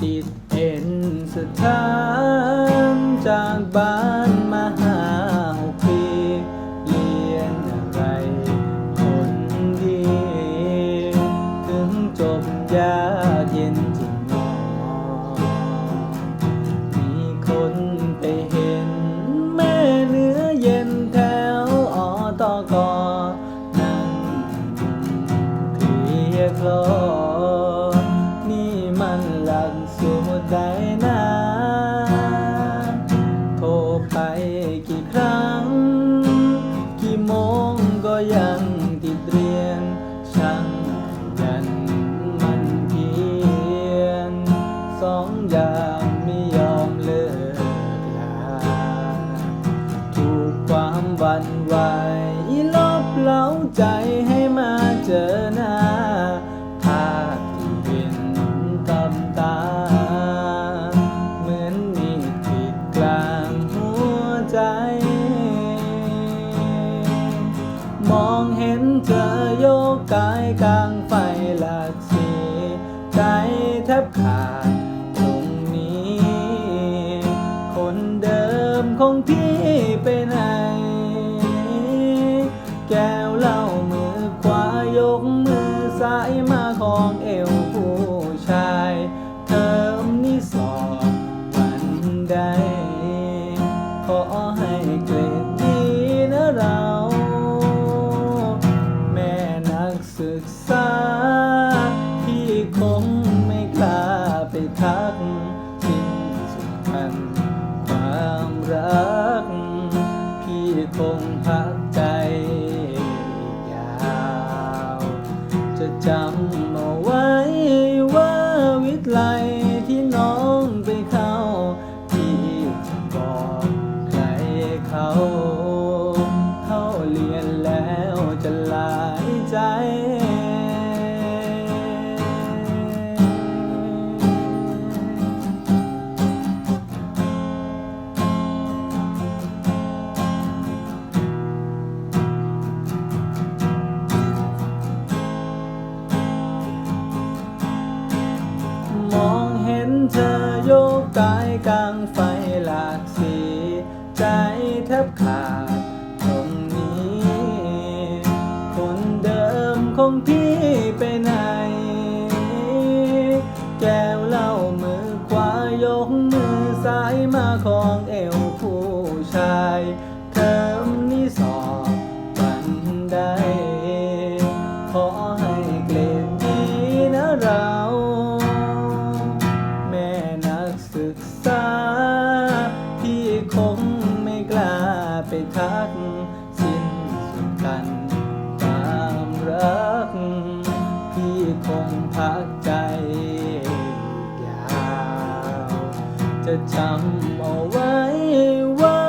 ติดเอ็นสถานจากบ้านมาหาหกปีเรียนอะไรคนดีถึงจบยากเย็นจริงหนอมีคนไปเห็นแม่เนื้อเย็นแถวอตกนั่ วันไหวลบเล้าใจให้มาเจอหน้าภาพที่เห็นตำตา เหมือนมีดกรีดกลางหัวใจ มองเห็นเธอโยกกายกลางไฟหลากสีใจแทบขาดตรงนี้ คนเดิมคงที่ ไปทักสิ้นสุดกันความรัก พี่คงพักใจยาว จะจำ กลางไฟหลากสี ใจแทบขาดตรงนี้ คนเดิมคงพี่ไปไหน ทัก สิ้นสุดกันความรัก พี่คงพักใจยาว จะจำเอาไว้ว่า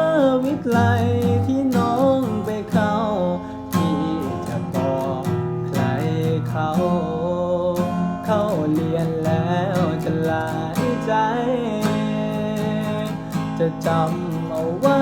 วิไลที่น้องไปเข้า ที่จะบอกใครเขา เข้าเรียนแล้วจะลายใจ จะจำเอาไว้